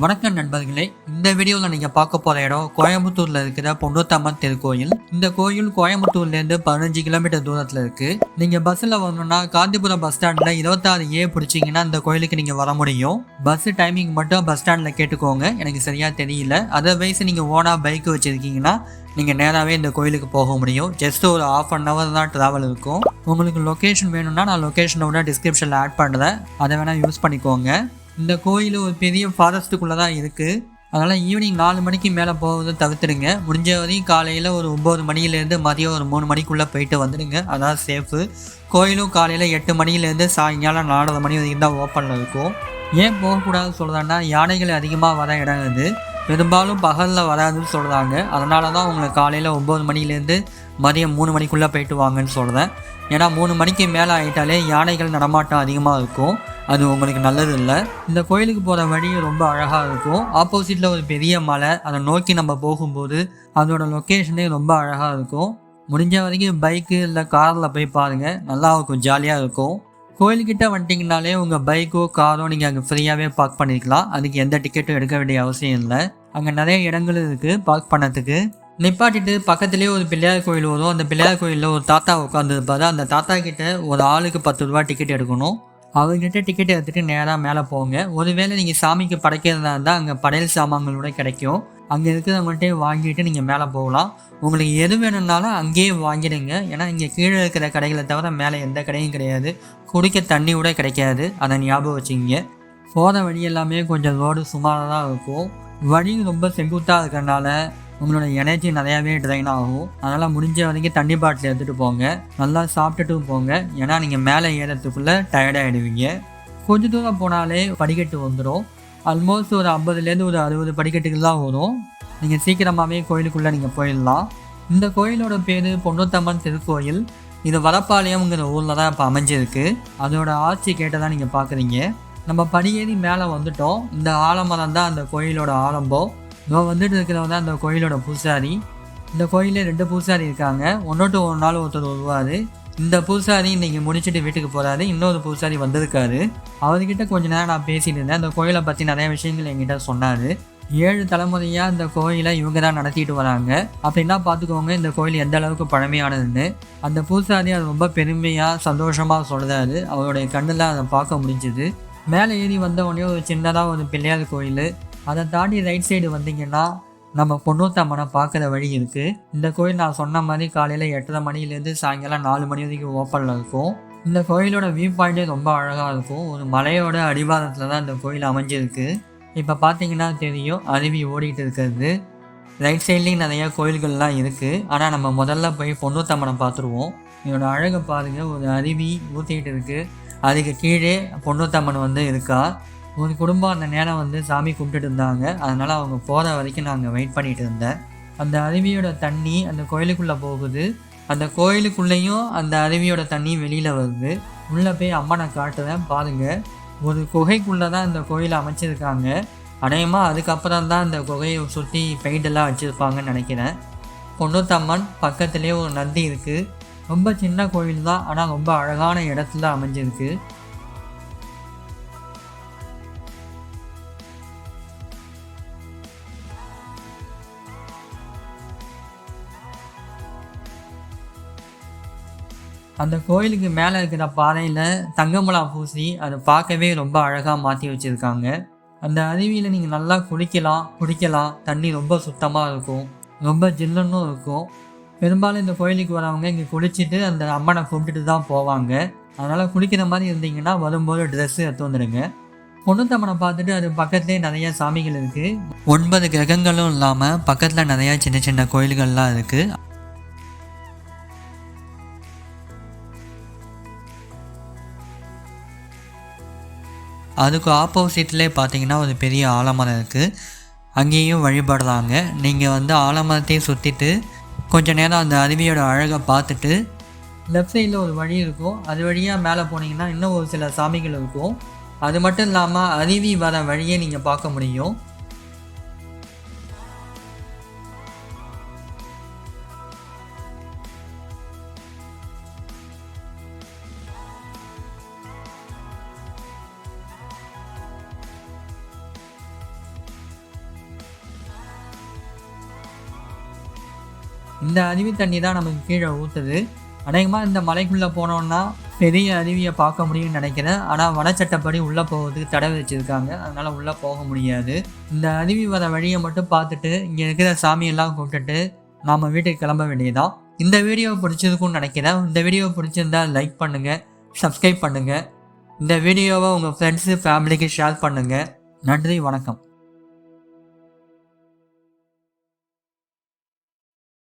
வணக்கம் நண்பர்களே. இந்த வீடியோவில் நீங்கள் பார்க்க போகிற இடம் கோயம்புத்தூரில் இருக்கிற பொன்னூத்தம்மன் திருக்கோயில். இந்த கோயில் கோயம்புத்தூர்லேருந்து பதினஞ்சு கிலோமீட்டர் தூரத்தில் இருக்குது நீங்கள் பஸ்ஸில் வரணும்னா காந்திபுரம் பஸ் ஸ்டாண்டில் இருபத்தாறு ஏ பிடிச்சிங்கன்னா இந்த கோயிலுக்கு நீங்கள் வர முடியும். பஸ் டைமிங் மட்டும் பஸ் ஸ்டாண்டில் கேட்டுக்கோங்க. எனக்கு சரியாக தெரியல. அதர்வைஸ் நீங்கள் ஓனாக பைக் வச்சுருக்கீங்கன்னா நீங்கள் நேராகவே இந்த கோயிலுக்கு போக முடியும். ஜஸ்ட் ஒரு ஆஃப் அன் ஹவர் தான் ட்ராவல் இருக்கும். உங்களுக்கு லொக்கேஷன் வேணும்னா நான் லொக்கேஷனோட டிஸ்கிரிப்ஷனில் ஆட் பண்ணுறேன் அதை வேணால் யூஸ் பண்ணிக்கோங்க. இந்த கோயில் ஒரு பெரிய ஃபாரஸ்ட்டுக்குள்ளே தான் இருக்குது அதனால் ஈவினிங் நாலு மணிக்கு மேலே போகிறது தவிர்த்துடுங்க. முடிஞ்ச வரையும் காலையில் ஒரு ஒம்பது மணிலேருந்து மதியம் ஒரு மூணு மணிக்குள்ளே போயிட்டு வந்துடுங்க. அதான் சேஃபு கோயிலும் காலையில் எட்டு மணிலேருந்து சாயங்காலம் நாலரை மணி வரைக்கும் தான் ஓப்பனில் இருக்கும். ஏன் போகக்கூடாதுன்னு சொல்கிறேன்னா யானைகள் அதிகமாக வர இடம் இது. பெரும்பாலும் பகலில் வராதுன்னு சொல்கிறாங்க அதனால தான் உங்களை காலையில் ஒம்பது மணிலேருந்து மதியம் மூணு மணிக்குள்ளே போயிட்டு வாங்கன்னு சொல்கிறேன் ஏன்னா மூணு மணிக்கு மேலே ஆகிட்டாலே யானைகள் நடமாட்டம் அதிகமாக இருக்கும். அது உங்களுக்கு நல்லது இல்லை இந்த கோயிலுக்கு போகிற வழி ரொம்ப அழகாக இருக்கும். ஆப்போசிட்டில் ஒரு பெரிய மலை அதை நோக்கி நம்ம போகும்போது அதோட லொக்கேஷனே ரொம்ப அழகாக இருக்கும். முடிஞ்ச வரைக்கும் பைக்கு இல்லை காரில் போய் பாருங்கள் நல்லா இருக்கும் ஜாலியாக இருக்கும். கோயில்கிட்ட வந்துட்டிங்கனாலே உங்கள் பைக்கோ காரோ நீங்கள் அங்கே ஃப்ரீயாகவே பார்க் பண்ணிக்கலாம் அதுக்கு எந்த டிக்கெட்டும் எடுக்க வேண்டிய அவசியம் இல்லை. அங்கே நிறைய இடங்கள் இருக்குது பார்க் பண்ணத்துக்கு நிப்பாட்டிட்டு பக்கத்துலேயே ஒரு பிள்ளையார் கோயில் வரும். அந்த பிள்ளையார் கோயிலில் ஒரு தாத்தா உட்காந்துருப்பாரு அந்த தாத்தா கிட்ட ஒரு ஆளுக்கு பத்து ரூபா டிக்கெட் எடுக்கணும். அவங்ககிட்ட டிக்கெட் எடுத்துகிட்டு நேராக மேலே போங்க. ஒருவேளை நீங்கள் சாமிக்கு படைக்கிறதா இருந்தால் அங்கே படையல் சாமான்களோட கிடைக்கும். அங்கே இருக்கிறவங்கள்ட்டே வாங்கிட்டு நீங்கள் மேலே போகலாம். உங்களுக்கு எது வேணும்னாலும் அங்கேயே வாங்கிடுங்க. ஏன்னா இங்கே கீழே இருக்கிற கடைகளை தவிர மேலே எந்த கடையும் கிடையாது. குடிக்க தண்ணி கூட கிடைக்காது. அதை ஞாபகம் வச்சுக்கிங்க. போகிற வழி எல்லாமே கொஞ்சம் ரோடு சுமாராக தான் இருக்கும். வழி ரொம்ப செங்குத்தாக இருக்கிறனால உங்களோட எனர்ஜி நிறையாவே ட்ரைன் ஆகும். அதனால் முடிஞ்ச வரைக்கும் தண்ணி பாட்டில் எடுத்துகிட்டு போங்க. நல்லா சாப்பிட்டுட்டும் போங்க. ஏன்னா நீங்கள் மேலே ஏறத்துக்குள்ளே டயர்டாகிடுவீங்க கொஞ்ச தூரம் போனாலே படிக்கட்டு வந்துடும் ஆல்மோஸ்ட் ஒரு ஐம்பதுலேருந்து ஒரு அறுபது படிக்கட்டுகள் தான் வரும். நீங்கள் சீக்கிரமாகவே கோயிலுக்குள்ளே நீங்கள் போயிடலாம். இந்த கோயிலோட பேர் பொன்னூத்தம்மன் திருக்கோயில். இது வரப்பாளையம்ங்கிற ஊரில் தான் இப்போ அமைஞ்சிருக்கு. அதோட ஆட்சி கேட்டதான் நீங்கள் பார்க்குறீங்க நம்ம படியேறி மேலே வந்துட்டோம். இந்த ஆலமரம் தான் அந்த கோயிலோட ஆரம்பம் இவன் வந்துட்டு இருக்கிறவங்க தான் அந்த கோயிலோட பூசாரி. இந்த கோயிலில் ரெண்டு பூசாரி இருக்காங்க. ஒன்னொட்டு ஒரு நாள் ஒருத்தர் வருவார். இந்த பூசாரி இன்றைக்கி முடிச்சுட்டு வீட்டுக்கு போகிறாரு இன்னொரு பூசாரி வந்திருக்காரு. அவர்கிட்ட கொஞ்ச நேரம் நான் பேசிகிட்டு இருந்தேன். அந்த கோயிலை பற்றி நிறைய விஷயங்கள் என்கிட்ட சொன்னார். ஏழு தலைமுறையாக இந்த கோயிலை இவங்க தான் நடத்திட்டு வராங்க. அப்படின்னா பார்த்துக்கோங்க இந்த கோயில் எந்த அளவுக்கு பழமையானதுன்னு. அந்த பூசாரி அது ரொம்ப பெருமையாக சந்தோஷமாக சொல்கிறாரு அவருடைய கண்ணில் அதை பார்க்க முடிஞ்சுது. மேலே ஏறி வந்த உடனே ஒரு சின்னதாக ஒரு பிள்ளையார் கோயில். அதை தாண்டி ரைட் சைடு வந்தீங்கன்னா நம்ம பொன்னூத்தம்மனை பார்க்குற வழி இருக்குது இந்த கோயில் நான் சொன்ன மாதிரி காலையில் எட்டரை மணிலேருந்து சாயங்காலம் நாலு மணி வரைக்கும் ஓப்பனில் இருக்கும். இந்த கோயிலோட வியூ பாயிண்டே ரொம்ப அழகாக இருக்கும். ஒரு மலையோட அடிவாரத்தில் தான் இந்த கோயில் அமைஞ்சிருக்கு. இப்போ பார்த்தீங்கன்னா தெரியும் அருவி ஓடிட்டு இருக்கிறது. ரைட் சைட்லேயும் நிறையா கோயில்கள்லாம் இருக்குது ஆனால் நம்ம முதல்ல போய் பொன்னூத்தம்மனை பார்த்துருவோம். இதோட அழகை பாருங்கள் ஒரு அருவி ஊற்றிக்கிட்டு இருக்குது அதுக்கு கீழே பொன்னூத்தம்மன் வந்து இருக்கா? ஒரு குடும்பம் அந்த நேரம் வந்து சாமி கும்பிட்டுட்டு இருந்தாங்க. அதனால் அவங்க போகிற வரைக்கும் நாங்கள் வெயிட் பண்ணிட்டு இருந்தேன். அந்த அருவியோட தண்ணி அந்த கோயிலுக்குள்ளே போகுது. அந்த கோயிலுக்குள்ளேயும் அந்த அருவியோட தண்ணி வெளியில் வருது. உள்ளே போய் அம்மனை காட்டுறேன் பாருங்கள் ஒரு குகைக்குள்ளே தான் இந்த கோயிலை அமைச்சிருக்காங்க. அநேகமாக அதுக்கப்புறம் தான் இந்த குகையை சுற்றி பெயிண்டெல்லாம் வச்சுருப்பாங்கன்னு நினைக்கிறேன். பொன்னூத்தம்மன் பக்கத்துலேயே ஒரு நந்தி இருக்குது ரொம்ப சின்ன கோயில் தான் ஆனால் ரொம்ப அழகான இடத்துல அமைஞ்சிருக்கு. அந்த கோயிலுக்கு மேலே இருக்கிற பாறையில் தங்கமலா பூசி அதை பார்க்கவே ரொம்ப அழகாக மாற்றி வச்சுருக்காங்க. அந்த அருவியில் நீங்கள் நல்லா குளிக்கலாம் குடிக்கலாம். தண்ணி ரொம்ப சுத்தமாக இருக்கும். ரொம்ப ஜில்லுன்னும் இருக்கும். பெரும்பாலும் இந்த கோயிலுக்கு வரவங்க இங்கே குளிச்சுட்டு அந்த அம்மனை கும்பிட்டுட்டு தான் போவாங்க. அதனால் குளிக்கிற மாதிரி இருந்தீங்கன்னா வரும்போது ட்ரெஸ்ஸு எடுத்து வந்துடுங்க. பொண்ணுத்தம்மனை பார்த்துட்டு அது பக்கத்துலேயே நிறைய சாமிகள் இருக்குது ஒன்பது கிரகங்களும் இல்லாமல் பக்கத்தில் நிறையா சின்ன சின்ன கோயில்கள்லாம் இருக்குது அதுக்கு ஆப்போசிட்லேயே பார்த்தீங்கன்னா ஒரு பெரிய ஆலமரம் இருக்குது அங்கேயும் வழிபடுறாங்க நீங்கள் வந்து ஆலமரத்தையும் சுற்றிட்டு கொஞ்ச நேரம் அந்த அருவியோட அழகை பார்த்துட்டு லெஃப்ட் சைடில் ஒரு வழி இருக்கும். அது வழியாக மேலே போனீங்கன்னா இன்னும் ஒரு சில சாமிகள் இருக்கும். அது மட்டும் இல்லாமல் அருவி வர வழியே நீங்கள் பார்க்க முடியும். இந்த அருவி தண்ணி தான் நமக்கு கீழே ஊற்றுது அநேகமாக இந்த மலைக்குள்ளே போனோம்னா பெரிய அருவியை பார்க்க முடியும்னு நினைக்கிறேன். ஆனால் வனச்சட்டப்படி உள்ளே போகிறதுக்கு தடை வச்சுருக்காங்க. அதனால் உள்ளே போக முடியாது. இந்த அருவி வர வழியை மட்டும் பார்த்துட்டு இங்கே இருக்கிற சாமியெல்லாம் கூப்பிட்டுட்டு நாம் வீட்டுக்கு கிளம்ப வேண்டியதான் இந்த வீடியோ பிடிச்சிருக்கும்னு நினைக்கிறேன். இந்த வீடியோ பிடிச்சிருந்தா லைக் பண்ணுங்கள் சப்ஸ்கிரைப் பண்ணுங்கள் இந்த வீடியோவை உங்கள் ஃப்ரெண்ட்ஸு ஃபேமிலிக்கு ஷேர் பண்ணுங்கள் நன்றி வணக்கம்.